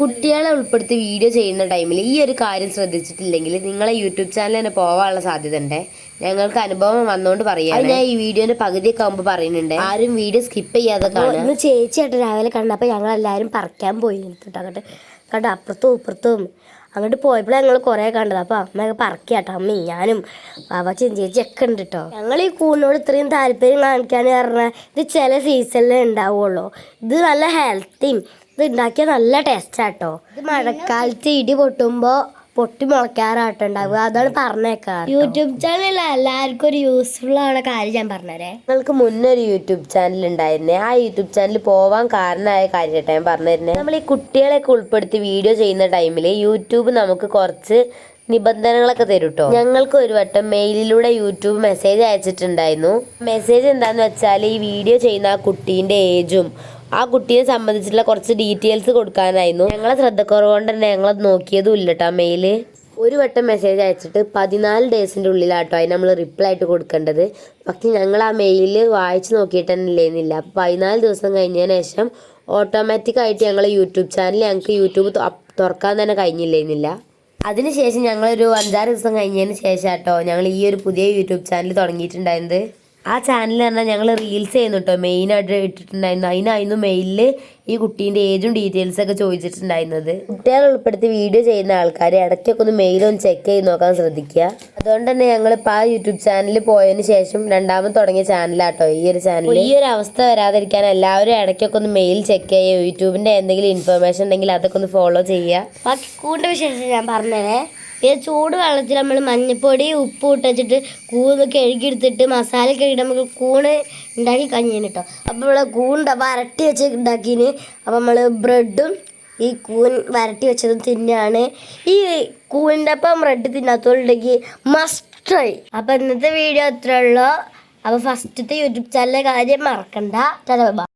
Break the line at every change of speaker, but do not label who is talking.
കുട്ടികളെ ഉൾപ്പെടുത്തി വീഡിയോ ചെയ്യുന്ന ടൈമിൽ ഈ ഒരു കാര്യം ശ്രദ്ധിച്ചിട്ടില്ലെങ്കിൽ നിങ്ങളെ യൂട്യൂബ് ചാനൽ തന്നെ പോവാനുള്ള സാധ്യത ഉണ്ട്. ഞങ്ങൾക്ക് അനുഭവം വന്നുകൊണ്ട് പറയാം ഞാൻ ഈ വീഡിയോന്റെ പകുതിയൊക്കെ ആകുമ്പോൾ പറയുന്നുണ്ട്. ആരും വീഡിയോ സ്കിപ്പ് ചെയ്യാതെ
ഇന്ന് ചേച്ചിയായിട്ട് രാവിലെ കണ്ടപ്പോൾ ഞങ്ങൾ എല്ലാവരും പറിക്കാൻ പോയി. കേട്ടോ അങ്ങോട്ട് കണ്ടോ. അപ്പുറത്തും ഇപ്പുറത്തും അങ്ങോട്ട് പോയപ്പോൾ ഞങ്ങൾ കുറേ കണ്ടത്. അപ്പോൾ അമ്മയൊക്കെ പറക്കാട്ടോ അമ്മ ഞാനും ബാബാച്ചും ചേച്ചിയൊക്കെ ഉണ്ട് കേട്ടോ ഞങ്ങൾ ഈ കൂണിനോട് ഇത്രയും താല്പര്യം കാണിക്കാൻ പറഞ്ഞാൽ ഇത് ചില സീസണിലേ ഉണ്ടാവുള്ളൂ ഇത് നല്ല ഹെൽത്തിയും ഇത് ഉണ്ടാക്കിയ നല്ല ടേസ്റ്റാട്ടോ ഇത് മഴക്കാലത്ത് ഇടി പൊട്ടുമ്പോൾ പൊട്ടി മുളയ്ക്കാറാട്ടോ ഉണ്ടാവുക അതാണ് പറഞ്ഞേക്കാറ്. യൂട്യൂബ് ചാനൽ എല്ലാവർക്കും ഒരു യൂസ്ഫുൾ ആണ് കാര്യം ഞാൻ പറഞ്ഞതരേ.
നിങ്ങൾക്ക് മുന്നേ ഒരു യൂട്യൂബ് ചാനൽ ഉണ്ടായിരുന്നേ. ആ യൂട്യൂബ് ചാനൽ പോവാൻ കാരണമായ കാര്യമായിട്ട് ഞാൻ പറഞ്ഞിരുന്നേ നമ്മൾ ഈ കുട്ടികളെയൊക്കെ ഉൾപ്പെടുത്തി വീഡിയോ ചെയ്യുന്ന ടൈമിൽ യൂട്യൂബ് നമുക്ക് കുറച്ച് നിബന്ധനകളൊക്കെ തരും കേട്ടോ ഞങ്ങൾക്ക് ഒരു വട്ടം മെയിലിലൂടെ യൂട്യൂബ് മെസ്സേജ് അയച്ചിട്ടുണ്ടായിരുന്നു. മെസ്സേജ് എന്താന്ന് വെച്ചാൽ ഈ വീഡിയോ ചെയ്യുന്ന ആ കുട്ടീന്റെ ഏജും ആ കുട്ടിയെ സംബന്ധിച്ചിട്ടുള്ള കുറച്ച് ഡീറ്റെയിൽസ് കൊടുക്കാനായിരുന്നു. ഞങ്ങളെ ശ്രദ്ധക്കുറവ് കൊണ്ട് തന്നെ ഞങ്ങളത് നോക്കിയതും ഇല്ല കേട്ടോ മെയിൽ. ഒരു വട്ടം മെസ്സേജ് അയച്ചിട്ട് പതിനാല് ഡേയ്സിന്റെ ഉള്ളിലാട്ടോ അതിന് നമ്മൾ റിപ്ലൈ ആയിട്ട് കൊടുക്കേണ്ടത്. പക്ഷേ ഞങ്ങൾ ആ മെയിൽ വായിച്ച് നോക്കിയിട്ട് തന്നെ ഇല്ലേന്നില്ല. അപ്പോൾ പതിനാല് ദിവസം കഴിഞ്ഞതിന് ശേഷം ഓട്ടോമാറ്റിക് ആയിട്ട് ഞങ്ങൾ യൂട്യൂബ് ചാനൽ ഞങ്ങൾക്ക് യൂട്യൂബ് തുറക്കാൻ തന്നെ കഴിഞ്ഞില്ലേന്നില്ല. അതിനുശേഷം ഞങ്ങളൊരു അഞ്ചാറ് ദിവസം കഴിഞ്ഞതിന് ശേഷം കേട്ടോ ഞങ്ങൾ ഈ ഒരു പുതിയ യൂട്യൂബ് ചാനൽ തുടങ്ങിയിട്ടുണ്ടായിരുന്നത്. ആ ചാനൽ പറഞ്ഞാൽ ഞങ്ങൾ റീൽസ് ചെയ്യുന്നു കേട്ടോ മെയിനായിട്ട് ഇട്ടിട്ടുണ്ടായിരുന്നു. അതിനായിരുന്നു മെയിലിൽ ഈ കുട്ടീന്റെ ഏജും ഡീറ്റെയിൽസ് ഒക്കെ ചോദിച്ചിട്ടുണ്ടായിരുന്നത്. കുട്ടികളെ ഉൾപ്പെടുത്തി വീഡിയോ ചെയ്യുന്ന ആൾക്കാർ ഇടയ്ക്കൊക്കെ ഒന്ന് മെയിലൊന്ന് ചെക്ക് ചെയ്ത് നോക്കാൻ ശ്രദ്ധിക്കുക. അതുകൊണ്ട് തന്നെ ഞങ്ങളിപ്പോൾ ആ യൂട്യൂബ് ചാനലിൽ പോയതിന് ശേഷം രണ്ടാമത് തുടങ്ങിയ ചാനലാട്ടോ ഈ ഒരു ചാനൽ ഈ ഒരു അവസ്ഥ വരാതിരിക്കാൻ എല്ലാവരും ഇടയ്ക്കൊക്കെ ഒന്ന് മെയിൽ ചെക്ക് ചെയ്യുക. യൂട്യൂബിന്റെ എന്തെങ്കിലും ഇൻഫർമേഷൻ ഉണ്ടെങ്കിൽ അതൊക്കെ ഒന്ന് ഫോളോ ചെയ്യുക.
ബാക്കി കൂടുതൽ വിശേഷം ഞാൻ പറഞ്ഞതേ ഇത് ചൂട് വെള്ളത്തിൽ നമ്മൾ മഞ്ഞപ്പൊടി ഉപ്പ് ഇട്ടിട്ട് കൂന്ന് കഴുകിയെടുത്തിട്ട് മസാല കഴുകി നമുക്ക് കൂണ് ഉണ്ടാക്കി കഴിഞ്ഞു കേട്ടോ അപ്പോൾ നമ്മൾ കൂണ്ട വരട്ടി വെച്ച് ഉണ്ടാക്കിന്. അപ്പോൾ നമ്മൾ ബ്രെഡും ഈ കൂൺ വരട്ടി വെച്ചതും തിന്നാണ്. ഈ കൂണിന്റെ അപ്പം ബ്രെഡ് തിന്നാത്തോണ്ടെങ്കിൽ മസ്റ്റായി അപ്പോൾ ഇന്നത്തെ വീഡിയോ അത്രേ ഉള്ളൂ. അപ്പോൾ ഫസ്റ്റത്തെ യൂട്യൂബ് ചാനലിലെ കാര്യം മറക്കണ്ട. ബൈ.